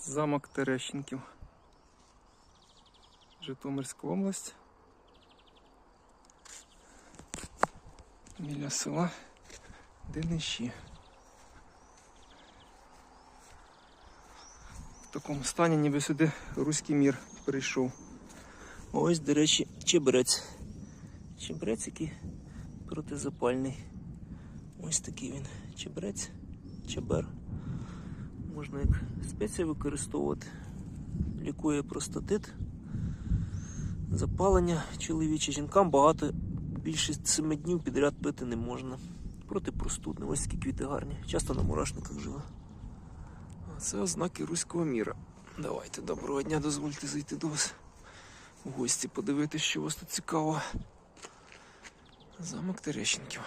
Замок Терещенків. Житомирська область. Біля села Денищі. В такому стані, ніби сюди руський мір прийшов. Ось, до речі, чебрець. Чебрець, який протизапальний. Ось такий він. Чебрець, чебер. Можна як спеція використовувати. Лікує простатит, запалення чоловіче. Жінкам багато більше 7 днів підряд пити не можна. Проти простудне. Ось такі квіти гарні. Часто на мурашниках живе. Це ознаки руського міра. Давайте, доброго дня, дозвольте зайти до вас в гості, подивитися, що у вас тут цікаво. Замок Терещенків.